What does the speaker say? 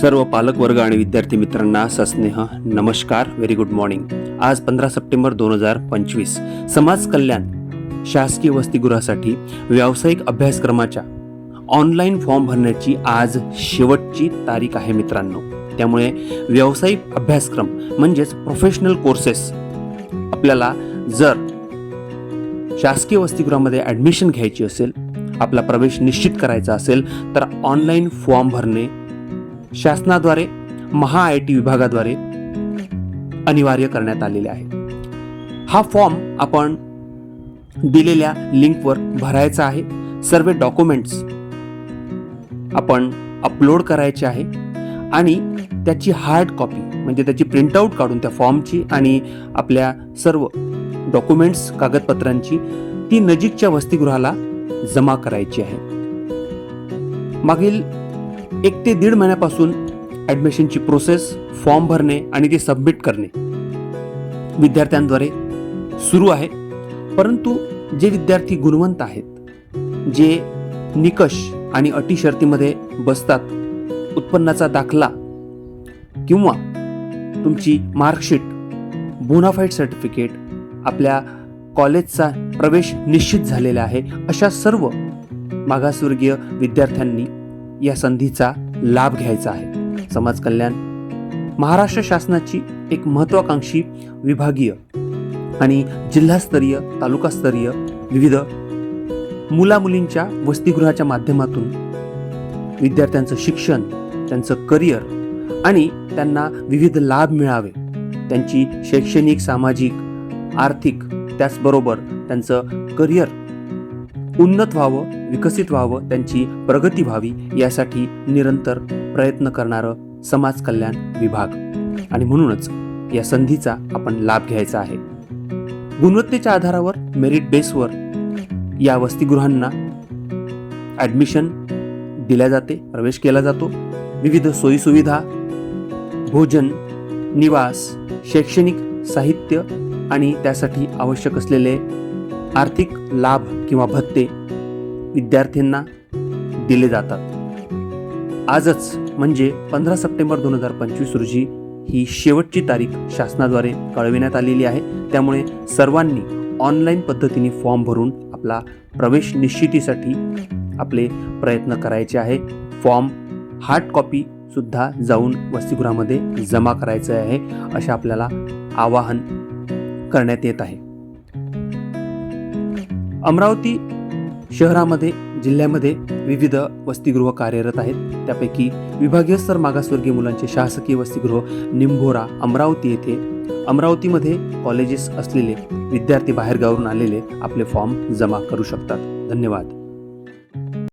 सर्व पालकवर्ग आणि विद्यार्थी मित्रांना सस्नेह नमस्कार व्हेरी गुड मॉर्निंग आज पंधरा सप्टेंबर दोन हजार पंचवीस. समाज कल्याण शासकीय वसतिगृहासाठी व्यावसायिक अभ्यासक्रमाच्या ऑनलाईन फॉर्म भरण्याची आज शेवटची तारीख आहे मित्रांनो. त्यामुळे व्यावसायिक अभ्यासक्रम म्हणजेच प्रोफेशनल कोर्सेस आपल्याला जर शासकीय वसतिगृहामध्ये ॲडमिशन घ्यायची असेल आपला प्रवेश निश्चित करायचा असेल तर ऑनलाईन फॉर्म भरणे शासनाद्वारे महा आय टी विभागाद्वारे अनिवार्य करण्यात आलेले आहे. हा फॉर्म आपण दिलेल्या लिंकवर भरायचा आहे. सर्व डॉक्युमेंट्स आपण अपलोड करायचे आहे आणि त्याची हार्ड कॉपी म्हणजे त्याची प्रिंटआउट काढून त्या फॉर्मची आणि आपल्या सर्व डॉक्युमेंट्स कागदपत्रांची ती नजीकच्या वसतिगृहाला जमा करायची आहे. मागील एक ते दीड महिन्यापासून ॲडमिशनची प्रोसेस फॉर्म भरणे आणि ते सबमिट करणे विद्यार्थ्यांद्वारे सुरू आहे. परंतु जे विद्यार्थी गुणवंत आहेत जे निकष आणि अटी शर्तीमध्ये बसतात उत्पन्नाचा दाखला किंवा तुमची मार्कशीट बोनाफाईड सर्टिफिकेट आपल्या कॉलेजचा प्रवेश निश्चित झालेला आहे अशा सर्व मागासवर्गीय विद्यार्थ्यांनी या संधीचा लाभ घ्यायचा आहे. समाज कल्याण महाराष्ट्र शासनाची एक महत्वाकांक्षी विभागीय आणि जिल्हास्तरीय तालुकास्तरीय विविध मुलामुलींच्या वसतिगृहाच्या माध्यमातून विद्यार्थ्यांचं शिक्षण त्यांचं करिअर आणि त्यांना विविध लाभ मिळावे. त्यांची शैक्षणिक सामाजिक आर्थिक त्याचबरोबर त्यांचं करिअर उन्नत व्हावं विकसित व्हावं त्यांची प्रगती व्हावी यासाठी निरंतर प्रयत्न करणारं समाज कल्याण विभाग. आणि म्हणूनच या संधीचा आपण लाभ घ्यायचा आहे. गुणवत्तेच्या आधारावर मेरिट बेसवर या वसतिगृहांना ॲडमिशन दिल्या जाते प्रवेश केला जातो. विविध सोयीसुविधा भोजन निवास शैक्षणिक साहित्य आणि त्यासाठी आवश्यक असलेले आर्थिक लाभ किंवा भत्ते विद्यार्थ्यांना दिले जातात. आजच म्हणजे पंधरा सप्टेंबर दोन हजार पंचवीस रोजी ही शेवटची तारीख शासनाद्वारे कळविण्यात आलेली आहे. त्यामुळे सर्वांनी ऑनलाईन पद्धतीने फॉर्म भरून आपला प्रवेश निश्चितीसाठी आपले प्रयत्न करायचे आहे. फॉर्म हार्ड कॉपी सुद्धा जाऊन वसतिगृहामध्ये जमा करायचं आहे असे आपल्याला आवाहन करण्यात येत आहे. अमरावती शहरामध्ये जिल्ह्यामध्ये विविध वसतिगृह कार्यरत आहेत. त्यापैकी विभागीय स्तर मागासवर्गीय मुलांचे शासकीय वसतिगृह निंभोरा अमरावती येथे अमरावतीमध्ये कॉलेजेस असलेले विद्यार्थी बाहेरगावरून आलेले आपले फॉर्म जमा करू शकतात. धन्यवाद.